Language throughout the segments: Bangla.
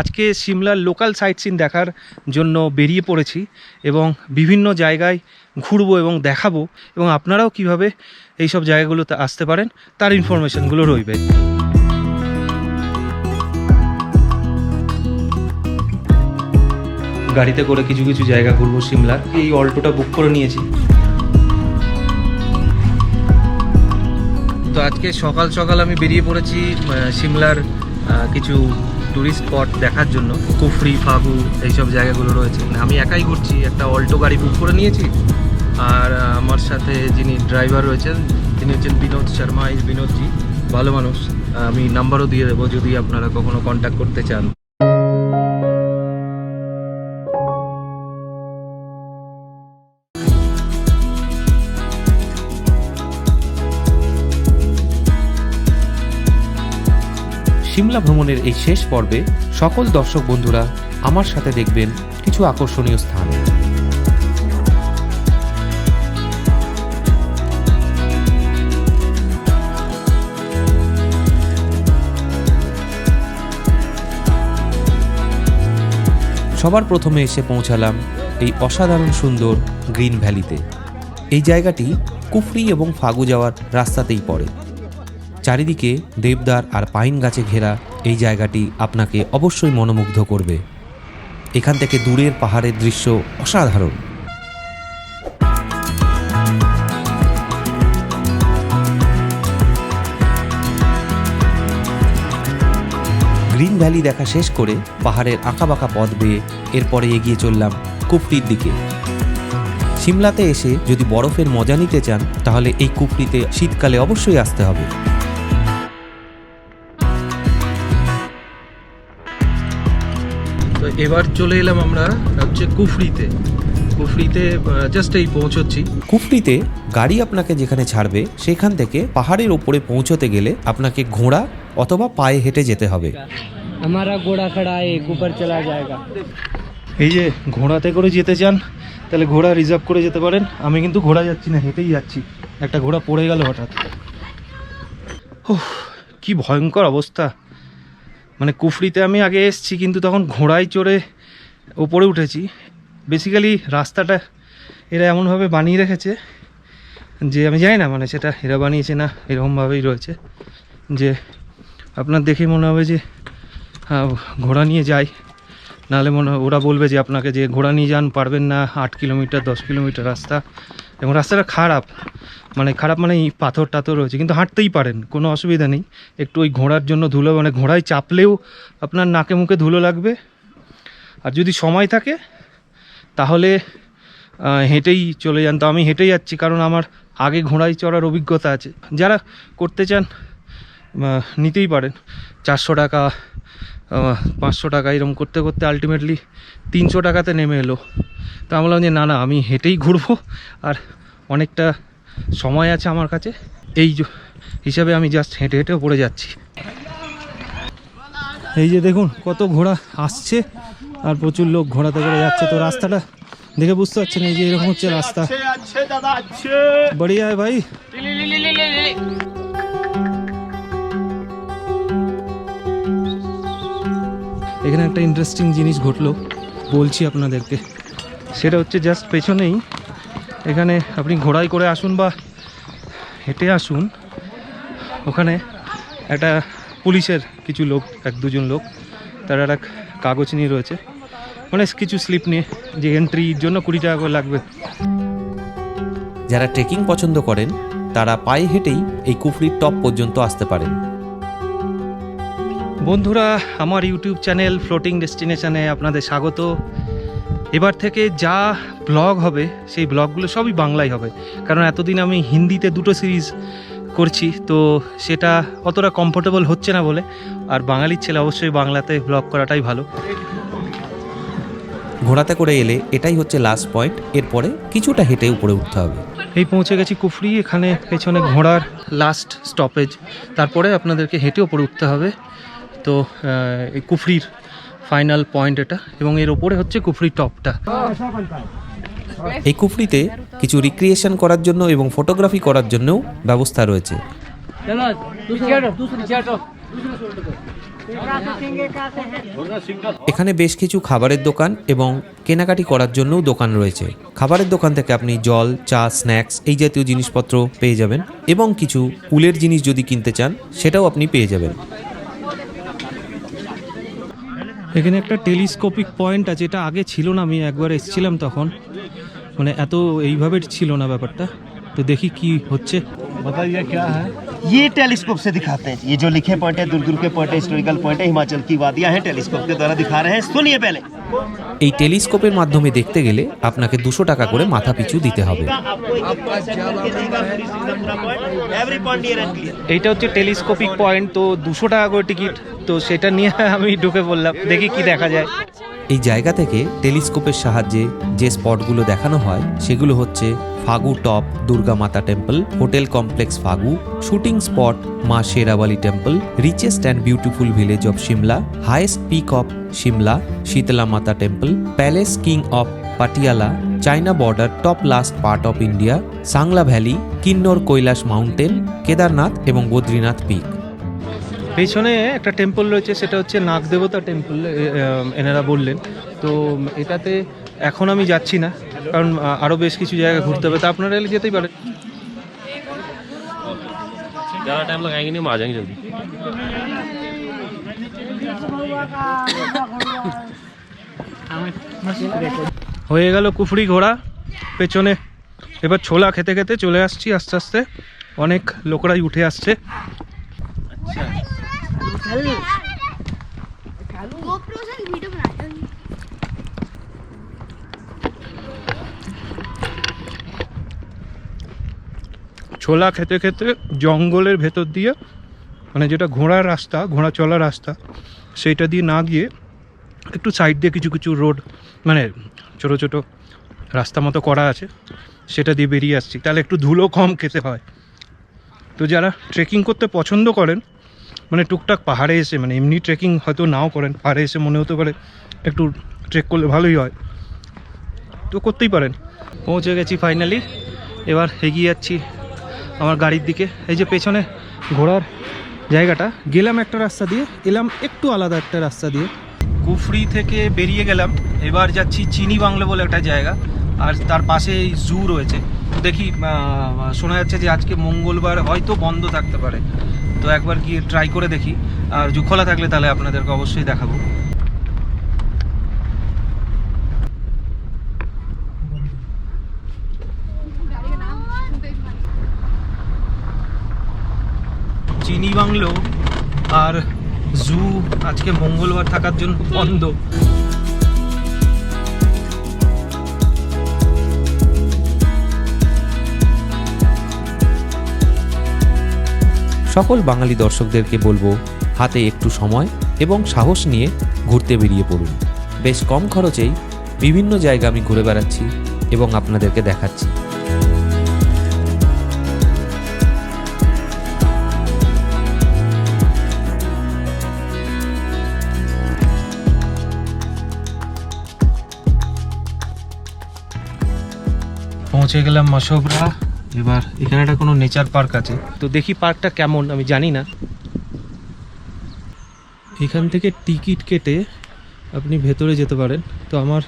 আজকে সিমলার লোকাল সাইট সিন দেখার জন্য বেরিয়ে পড়েছি এবং বিভিন্ন জায়গায় ঘুরবো এবং দেখাবো এবং আপনারাও কীভাবে এই সব জায়গাগুলোতে আসতে পারেন, তার ইনফরমেশনগুলো রইবে। গাড়িতে করে কিছু কিছু জায়গা ঘুরবো সিমলার। এই অল্টোটা বুক করে নিয়েছি। তো আজকে সকাল সকাল আমি বেরিয়ে পড়েছি সিমলার কিছু টুরিস্ট স্পট দেখার জন্য, কুফরি, ফাগু, এইসব জায়গাগুলো রয়েছে। মানে আমি একাই ঘুরছি, একটা অল্টো গাড়ি বুক করে নিয়েছি। আর আমার সাথে যিনি ড্রাইভার রয়েছেন, তিনি হচ্ছেন বিনোদ শর্মা ইজ বিনোদজি, ভালো মানুষ। আমি নাম্বারও দিয়ে দেবো, যদি আপনারা কখনো কন্ট্যাক্ট করতে চান। সিমলা ভ্রমণের এই শেষ পর্বে সকল দর্শক বন্ধুরা আমার সাথে দেখবেন কিছু আকর্ষণীয় স্থান। সবার প্রথমে এসে পৌঁছালাম এই অসাধারণ সুন্দর গ্রিন ভ্যালিতে। এই জায়গাটি কুফরি এবং ফাগু যাওয়ার রাস্তাতেই পড়ে। চারিদিকে দেবদার আর পাইন গাছে ঘেরা এই জায়গাটি আপনাকে অবশ্যই মনোমুগ্ধ করবে। এখান থেকে দূরের পাহাড়ের দৃশ্য অসাধারণ। গ্রিন ভ্যালি দেখা শেষ করে পাহাড়ের আঁকাবাঁকা পথ বেয়ে এরপরে এগিয়ে চললাম কুফরির দিকে। সিমলাতে এসে যদি বরফের মজা নিতে চান, তাহলে এই কুফরিতে শীতকালে অবশ্যই আসতে হবে। তো এবার চলে এলাম আমরা হচ্ছে কুফরিতে। কুফরিতে জাস্ট এই পৌঁছচ্ছি। কুফরিতে গাড়ি আপনাকে যেখানে ছাড়বে সেখান থেকে পাহাড়ের ওপরে পৌঁছতে গেলে আপনাকে ঘোড়া অথবা পায়ে হেঁটে যেতে হবে। আমারা ঘোড়া খড়া এক উপর চলা যায়গা এই যে ঘোড়াতে করে যেতে চান তাহলে ঘোড়া রিজার্ভ করে যেতে পারেন। আমি কিন্তু ঘোড়া যাচ্ছি না হেঁটেই যাচ্ছি। একটা ঘোড়া পড়ে গেল হঠাৎ। ও কি ভয়ঙ্কর অবস্থা। মানে কুফরিতে আমি আগে এসেছি, কিন্তু তখন ঘোড়ায় চড়ে ওপরে উঠেছি। বেসিক্যালি রাস্তাটা এরা এমনভাবে বানিয়ে রেখেছে যে আমি জানি না মানে সেটা এরা বানিয়েছে না এরকমভাবেই রয়েছে, যে আপনার দেখে মনে হবে যে ঘোড়া নিয়ে যাই। নাহলে মনে ওরা বলবে যে আপনাকে যে ঘোড়া নিয়ে যান পারবেন না, আট কিলোমিটার, দশ কিলোমিটার রাস্তা। এবং রাস্তাটা খারাপ। মানে খারাপ মানে এই পাথর টাথর রয়েছে, কিন্তু হাঁটতেই পারেন, কোনো অসুবিধা নেই। একটু ওই ঘোড়ার জন্য ধুলো মানে ঘোড়ায় চাপলেও আপনার নাকে মুখে ধুলো লাগবে। আর যদি সময় থাকে, তাহলে হেঁটেই চলে যান। তো আমি হেঁটেই যাচ্ছি, কারণ আমার আগে ঘোড়ায় চড়ার অভিজ্ঞতা আছে। যারা করতে চান নিতেই পারেন। চারশো টাকা পাঁচশো টাকা এরকম করতে করতে আলটিমেটলি তিনশো টাকাতে নেমে এলো। তো আমি বললাম যে না না আমি হেঁটেই ঘুরবো। আর অনেকটা সময় আছে আমার কাছে। এই হিসাবে আমি জাস্ট হেঁটে হেঁটেও পড়ে যাচ্ছি। এই যে দেখুন কত ঘোড়া আসছে আর প্রচুর লোক ঘোড়াতে করে যাচ্ছে। তো রাস্তাটা দেখে বুঝতে পারছেন এই যে এরকম হচ্ছে রাস্তা। বড়িয়া ভাই। এখানে একটা ইন্টারেস্টিং জিনিস ঘটলো, বলছি আপনাদেরকে। সেটা হচ্ছে জাস্ট পেছনেই, এখানে আপনি ঘোড়ায় করে আসুন বা হেঁটে আসুন, ওখানে একটা পুলিশের কিছু লোক, এক দুজন লোক, তারা একটা কাগজ নিয়ে রয়েছে। মানে কিছু স্লিপ নিয়ে, যে এন্ট্রির জন্য কুড়ি টাকা করে লাগবে। যারা ট্রেকিং পছন্দ করেন, তারা পায়ে হেঁটেই এই কুফরির টপ পর্যন্ত আসতে পারেন। বন্ধুরা আমার ইউটিউব চ্যানেল ফ্লোটিং ডেস্টিনেশানে আপনাদের স্বাগত। এবার থেকে যা ব্লগ হবে সেই ব্লগগুলো সবই বাংলায় হবে। কারণ এতদিন আমি হিন্দিতে দুটো সিরিজ করছি তো সেটা অতটা কমফোর্টেবল হচ্ছে না বলে। আর বাঙালির ছেলে অবশ্যই বাংলাতে ব্লগ করাটাই ভালো। ঘোড়াতে করে এলে এটাই হচ্ছে লাস্ট পয়েন্ট এরপরে কিছুটা হেঁটে উপরে উঠতে হবে। এই পৌঁছে গেছি কুফরি এখানে পেছনে ঘোড়ার লাস্ট স্টপেজ তারপরে আপনাদেরকে হেঁটে ওপরে উঠতে হবে। তো কুফরির ফাইনাল পয়েন্ট এটা এবং এর ওপরে হচ্ছে কুফরি টপটা এই কুফরিতে কিছু রিক্রিয়েশন করার জন্য এবং ফটোগ্রাফি করার জন্যও ব্যবস্থা রয়েছে। এখানে বেশ কিছু খাবারের দোকান এবং কেনাকাটি করার জন্যও দোকান রয়েছে। খাবারের দোকান থেকে আপনি জল, চা স্ন্যাক্স এই জাতীয় জিনিসপত্র পেয়ে যাবেন এবং কিছু উলের জিনিস যদি কিনতে চান, সেটাও আপনি পেয়ে যাবেন। এখানে একটা টেলিস্কোপিক পয়েন্ট আছে, এটা আগে ছিল না, আমি একবার এসেছিলাম তখন। মানে এত এইভাবে ছিল না ব্যাপারটা। তো দেখি কি হচ্ছে। ये टेलीस्कोप से दिखाते हैं ये जो लिखे पॉइंट है दूर दूर के पॉइंट है हिस्टोरिकल पॉइंट है हिमाचल की वादियां हैं टेलीस्कोप के द्वारा दिखा रहे हैं सुनिए पहले এই টেলিস্কোপের মাধ্যমে দেখতে গেলে আপনাকে দুশো টাকা করে মাথা পিছু দিতে হবে आपको एक एक percent करके देगा पूरी सीजन पूरा point every point near and clear এইটা হচ্ছে টেলিস্কোপিক পয়েন্ট তো দুশো টাকা করে টিকিট তো সেটা নিয়ে আমি ঢুকে পড়লাম দেখি কি দেখা যায় এই জায়গা থেকে টেলিস্কোপের সাহায্যে যে স্পটগুলো দেখানো হয়, সেগুলো হচ্ছে Fagu top, Durga Mata temple, hotel complex Fagu, shooting spot, Ma Sherawali temple richest and beautiful village of Shimla highest peak of Shimla Sheetla Mata temple palace king of Patiala China border top last part of India Sangla valley Kinnaur Kailash mountain Kedarnath এবং বদ্রীনাথ পিক পেছনে একটা টেম্পল রয়েছে সেটা হচ্ছে নাগ দেবতা টেম্পল এনারা বললেন তো এটাতে এখন আমি যাচ্ছি না কারণ আহ, আরো বেশ কিছু জায়গা ঘুরতে হবে তা আপনারা এলে যেতেই পারেন ज़्यादा टाइम लगाएंगे नहीं हम आ जाएंगे जल्दी হয়ে গেল কুফরি ঘোড়া পেছনে এবার ছোলা খেতে খেতে চলে আসছি আস্তে আস্তে অনেক লোকরাই উঠে আসছে GoPro से वीडियो बनाते हैं ছোলা খেতে খেতে জঙ্গলের ভেতর দিয়ে মানে যেটা ঘোড়ার রাস্তা ঘোড়া চলার রাস্তা সেইটা দিয়ে না গিয়ে একটু সাইড দিয়ে কিছু কিছু রোড মানে ছোট ছোট রাস্তা মতো করা আছে সেটা দিয়ে বেরিয়ে আসছি তাহলে একটু ধুলো কম খেতে হয় তো যারা ট্রেকিং করতে পছন্দ করেন মানে টুকটাক পাহাড়ে এসে মানে এমনি ট্রেকিং হয়তো নাও করেন, পাহাড়ে এসে মনে হতে পারে একটু ট্রেক করলে ভালোই হয়। তো করতেই পারেন। পৌঁছে গেছি ফাইনালি এবার এগিয়ে যাচ্ছি আমার গাড়ির দিকে। এই যে পেছনে ঘোড়ার জায়গাটা, গেলাম একটা রাস্তা দিয়ে, এলাম একটু আলাদা একটা রাস্তা দিয়ে। কুফরি থেকে বেরিয়ে গেলাম। এবার যাচ্ছি চিনি বাংলো বলে একটা জায়গা, আর তার পাশে জু রয়েছে। দেখি শোনা যাচ্ছে যে আজকে মঙ্গলবার হয়তো বন্ধ থাকতে পারে। তো একবার গিয়ে ট্রাই করে দেখি। আর খোলা থাকলে তাহলে আপনাদেরকে অবশ্যই দেখাবো। চিনি বাংলো আর জু আজকে মঙ্গলবার থাকার জন্য বন্ধ। সকল বাঙালি দর্শকদেরকে বলব, হাতে একটু সময় এবং সাহস নিয়ে ঘুরতে বেরিয়ে পড়ুন। বেশ কম খরচেই বিভিন্ন জায়গা আমি ঘুরে বেড়াচ্ছি এবং আপনাদেরকে দেখাচ্ছি। পৌঁছে গেলাম মাসবরা। এবার এখানে একটা কোনো নেচার পার্ক আছে। তো দেখি পার্কটা কেমন, আমি জানি না। এখান থেকে টিকিট কেটে আপনি ভেতরে যেতে পারেন। তো আমার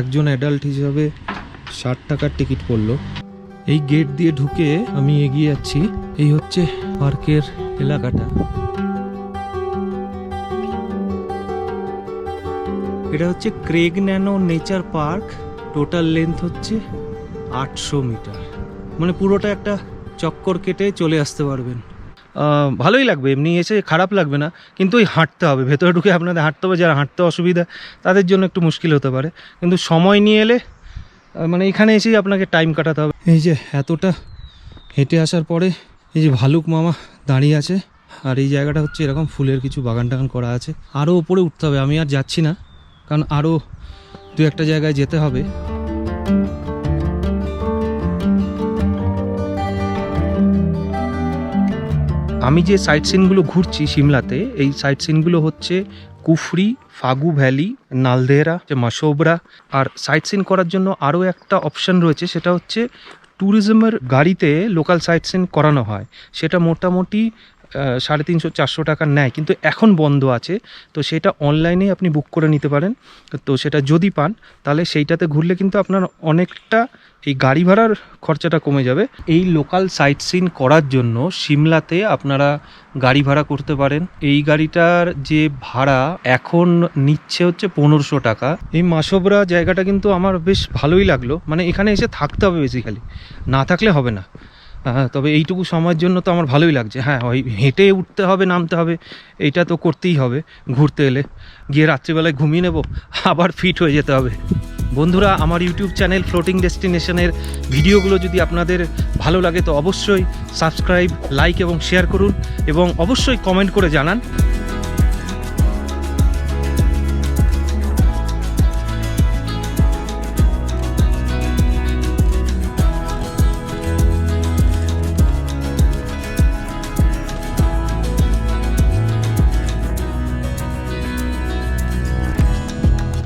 একজন অ্যাডাল্ট হিসাবে ষাট টাকার টিকিট পড়ল। এই গেট দিয়ে ঢুকে আমি এগিয়ে যাচ্ছি। এই হচ্ছে পার্কের এলাকাটা। এটা হচ্ছে Craignano nature park total length হচ্ছে আটশো মিটার। মানে পুরোটা একটা চক্কর কেটে চলে আসতে পারবেন। ভালোই লাগবে, এমনি এসে খারাপ লাগবে না, কিন্তু ওই হাঁটতে হবে, ভেতরে ঢুকে আপনাদের হাঁটতে হবে, যারা হাঁটতে অসুবিধা, তাদের জন্য একটু মুশকিল হতে পারে। কিন্তু সময় নিয়ে এলে মানে এখানে এসেই আপনাকে টাইম কাটাতে হবে। এই যে এতটা হেঁটে আসার পরে, এই যে ভালুক মামা দাঁড়িয়ে আছে, আর এই জায়গাটা হচ্ছে এরকম ফুলের কিছু বাগান টাগান করা আছে। আরও উপরে উঠতে হবে, আমি আর যাচ্ছি না, কারণ আরও দু একটা জায়গায় যেতে হবে। আমি যে সাইট সিনগুলো ঘুরছি সিমলাতে, এই সাইট সিনগুলো হচ্ছে কুফরি, ফাগু ভ্যালি, নালদেহরা, যে মাসোবরা আর সাইট সিন করার জন্য আরও একটা অপশন রয়েছে, সেটা হচ্ছে ট্যুরিজমের গাড়িতে লোকাল সাইট সিন করানো হয়। সেটা মোটামুটি সাড়ে তিনশো, চারশো টাকা নেয়, কিন্তু এখন বন্ধ আছে। তো সেটা অনলাইনে আপনি বুক করে নিতে পারেন। তো সেটা যদি পান, তাহলে সেইটাতে ঘুরলে কিন্তু আপনার অনেকটা এই গাড়ি ভাড়ার খরচাটা কমে যাবে। এই লোকাল সাইট সিন করার জন্য সিমলাতে আপনারা গাড়ি ভাড়া করতে পারেন। এই গাড়িটার যে ভাড়া এখন নিচ্ছে হচ্ছে পনেরোশো টাকা। এই মাসবরা জায়গাটা কিন্তু আমার বেশ ভালোই লাগল। মানে এখানে এসে থাকতে হবে বেসিক্যালি না থাকলে হবে না। তবে এইটুকু সময়ের জন্য তো আমার ভালোই লাগছে। হ্যাঁ ওই হেঁটে উঠতে হবে, নামতে হবে, এইটা তো করতেই হবে, ঘুরতে এলে। গিয়ে রাত্রিবেলায় ঘুমিয়ে নেব, আবার ফিট হয়ে যেতে হবে। বন্ধুরা, আমার ইউটিউব চ্যানেল ফ্লোটিং ডেস্টিনেশনের ভিডিওগুলো যদি আপনাদের ভালো লাগে, তো অবশ্যই সাবস্ক্রাইব লাইক এবং শেয়ার করুন এবং অবশ্যই কমেন্ট করে জানান।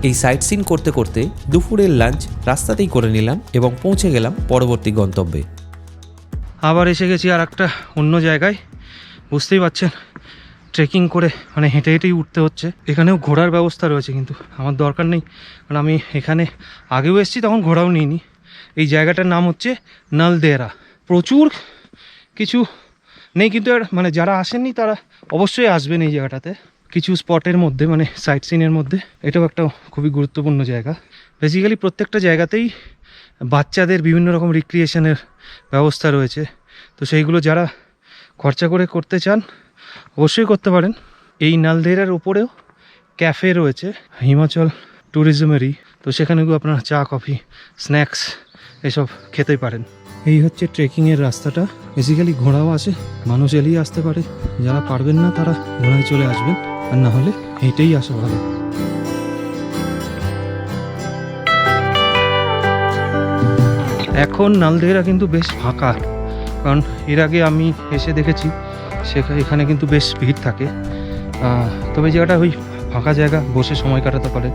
এই সাইট সিন করতে করতে দুপুরের লাঞ্চ রাস্তাতেই করে নিলাম এবং পৌঁছে গেলাম পরবর্তী গন্তব্যে। আবার এসে গেছি আর একটা অন্য জায়গায়। বুঝতেই পারছেন ট্রেকিং করে মানে হেঁটে হেঁটেই উঠতে হচ্ছে। এখানেও ঘোরার ব্যবস্থা রয়েছে কিন্তু আমার দরকার নেই, কারণ আমি এখানে আগেও এসেছি, তখন ঘোরাও নিইনি। এই জায়গাটার নাম হচ্ছে নালদেরা প্রচুর কিছু নেই কিন্তু মানে যারা আসেননি তারা অবশ্যই আসবেন এই জায়গাটাতে। কিছু স্পটের মধ্যে মানে সাইট সিনের মধ্যে, এটাও একটা খুবই গুরুত্বপূর্ণ জায়গা। বেসিক্যালি প্রত্যেকটা জায়গাতেই বাচ্চাদের বিভিন্ন রকম রিক্রিয়েশনের ব্যবস্থা রয়েছে। তো সেইগুলো যারা খরচা করে করতে চান, অবশ্যই করতে পারেন। এই নালদেরার উপরেও ক্যাফে রয়েছে, হিমাচল ট্যুরিজমেরই তো সেখানে গিয়ে আপনারা চা, কফি, স্ন্যাক্স এসব খেতেই পারেন। এই হচ্ছে ট্রেকিংয়ের রাস্তাটা। বেসিক্যালি ঘোড়াও আসে মানুষ এলেই আসতে পারে। যারা পারবেন না, তারা ঘোড়ায় চলে আসবেন। আর না হলে হেঁটেই আসা ভালো এখন নালদেহরা কিন্তু বেশ ফাঁকা, কারণ এর আগে আমি এসে দেখেছি সেখানে এখানে কিন্তু বেশ ভিড় থাকে। তবে জায়গাটা ওই ফাঁকা জায়গা, বসে সময় কাটাতে পারে।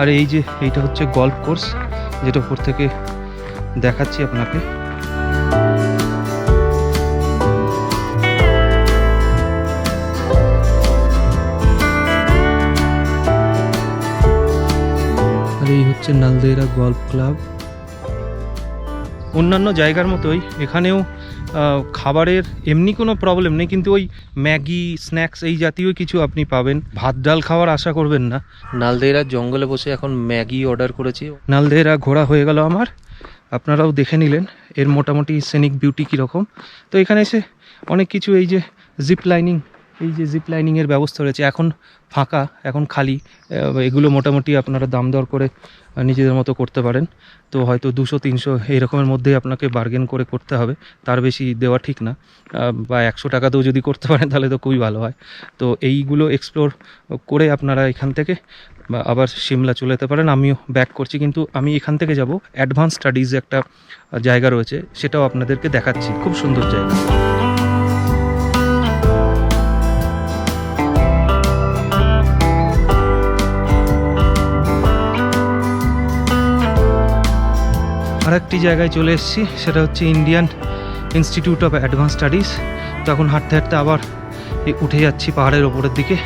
আর এই যে এইটা হচ্ছে গল্ফ কোর্স, যেটা উপর থেকে দেখাচ্ছি আপনাকে। আর এই হচ্ছে নালদেরা গল্ফ ক্লাব। অন্যান্য জায়গার মতোই এখানেও খাবারের এমনি কোনো প্রবলেম নেই কিন্তু ওই ম্যাগি স্ন্যাক্স এই জাতীয় কিছু আপনি পাবেন। ভাত ডাল খাওয়ার আশা করবেন না। নালদেরা জঙ্গলে বসে এখন ম্যাগি অর্ডার করেছি। নালদেহরা ঘোরা হয়ে গেল আমার। আপনারাও দেখে নিলেন এর মোটামুটি সেনিক বিউটি কীরকম। তো এখানে এসে অনেক কিছু এই যে জিপ লাইনিং এই যে জিপ লাইনিংয়ের ব্যবস্থা রয়েছে, এখন ফাঁকা, এখন খালি এগুলো মোটামুটি আপনারা দাম দর করে নিজেদের মতো করতে পারেন। তো হয়তো দুশো, তিনশো এইরকমের মধ্যেই আপনাকে বার্গেন করে করতে হবে, তার বেশি দেওয়া ঠিক না। বা একশো টাকাতেও যদি করতে পারেন, তাহলে তো খুবই ভালো হয়। তো এইগুলো এক্সপ্লোর করে আপনারা এখান থেকে আবার সিমলা চলে যেতে পারেন। আমিও ব্যাক করছি, কিন্তু আমি এখান থেকে যাব। অ্যাডভান্স স্টাডিজ একটা জায়গা রয়েছে, সেটাও আপনাদেরকে দেখাচ্ছি। খুব সুন্দর জায়গা। আরেকটি জায়গায় চলে এসেছি, সেটা হচ্ছে Indian Institute of Advance Studies তো এখন হাঁটতে হাঁটতে আবার উঠে যাচ্ছি পাহাড়ের ওপরের দিকে।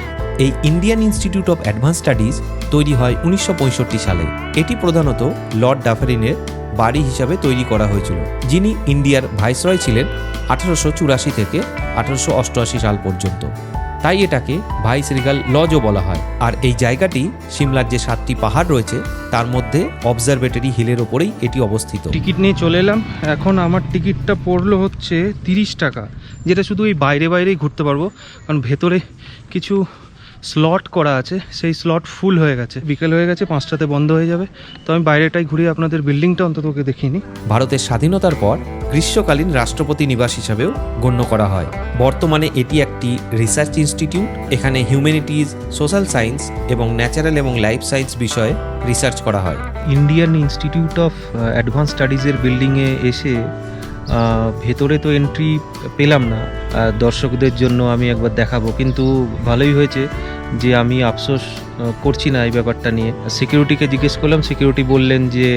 এই Indian Institute of Advance Studies তৈরি হয় উনিশশো পঁয়ষট্টি সালে। এটি প্রধানত লর্ড ডাফারিনের বাড়ি হিসাবে তৈরি করা হয়েছিল, যিনি ইন্ডিয়ার ভাইসরয় ছিলেন আঠারোশো চুরাশি থেকে আঠারোশো অষ্টআশি সাল পর্যন্ত। তাই এটাকে রিগাল লজও বলা হয়। আর এই জায়গাটি সিমলার যে সাতটি পাহাড় রয়েছে, তার মধ্যে অবজারভেটরি হিলের ওপরেই এটি অবস্থিত। টিকিট নিয়ে চলে এলাম। এখন আমার টিকিটটা পড়ল হচ্ছে তিরিশ টাকা, যেটা শুধু এই বাইরে বাইরেই ঘুরতে পারব। কারণ ভেতরে কিছু স্লট করা আছে সেই স্লট ফুল হয়ে গেছে। বিকেল হয়ে গেছে পাঁচটাতে বন্ধ হয়ে যাবে। তো আমি বাইরেটাই ঘুরিয়ে আপনাদের বিল্ডিংটা অন্তত দেখিনি ভারতের স্বাধীনতার পর গ্রীষ্মকালীন রাষ্ট্রপতি নিবাস হিসাবেও গণ্য করা হয়। বর্তমানে এটি একটি রিসার্চ ইনস্টিটিউট এখানে হিউম্যানিটিজ সোশ্যাল সায়েন্স এবং ন্যাচারাল এবং লাইফ সায়েন্স বিষয়ে রিসার্চ করা হয়। ইন্ডিয়ান ইনস্টিটিউট অফ অ্যাডভান্স স্টাডিজের বিল্ডিংয়ে এসে ভেতরে তো এন্ট্রি পেলাম না। দর্শকদের জন্য আমি একবার দেখাবো। কিন্তু ভালোই হয়েছে যে আমি আফসোস করছি না এই ব্যাপারটা নিয়ে। সিকিউরিটিকে জিজ্ঞেস করলাম সিকিউরিটি বললেন যে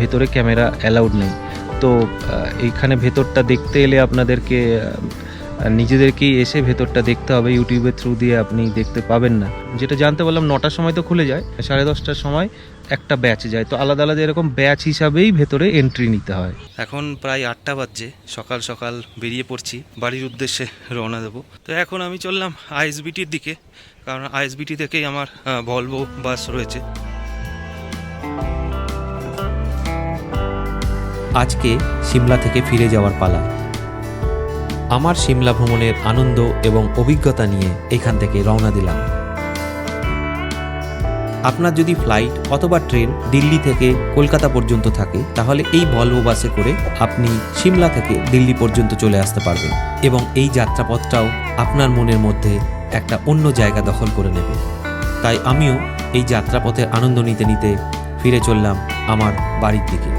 ভেতরে ক্যামেরা অ্যালাউড নেই। তো এইখানে ভেতরটা দেখতে এলে আপনাদেরকে নিজেদেরকেই এসে ভেতরটা দেখতে হবে। ইউটিউবের থ্রু দিয়ে আপনি দেখতে পাবেন না। যেটা জানতে পারলাম, নটার সময় তো খুলে যায়, সাড়ে দশটার সময়। একটা ব্যাচ যায়। তো আলাদা আলাদা এরকম ব্যাচ হিসাবেই ভেতরে এন্ট্রি নিতে হয়। এখন প্রায় আটটা বাজছে। সকাল সকাল বেরিয়ে পড়ছি। বাড়ির উদ্দেশ্যে রওনা দেবো। তো এখন আমি চললাম আইএসবিটির দিকে। কারণ আইএসবিটি থেকেই আমার ভলভো বাস রয়েছে। আজকে সিমলা থেকে ফিরে যাওয়ার পালা। আমার সিমলা ভ্রমণের আনন্দ এবং অভিজ্ঞতা নিয়ে এখান থেকে রওনা দিলাম। আপনার যদি ফ্লাইট অথবা ট্রেন দিল্লি থেকে কলকাতা পর্যন্ত থাকে, তাহলে এই ভলভো বাসে করে আপনি সিমলা থেকে দিল্লি পর্যন্ত চলে আসতে পারবেন এবং এই যাত্রাপথটাও আপনার মনের মধ্যে একটা অন্য জায়গা দখল করে নেবে। তাই আমিও এই যাত্রাপথের আনন্দ নিতে নিতে ফিরে চললাম আমার বাড়ির দিকে।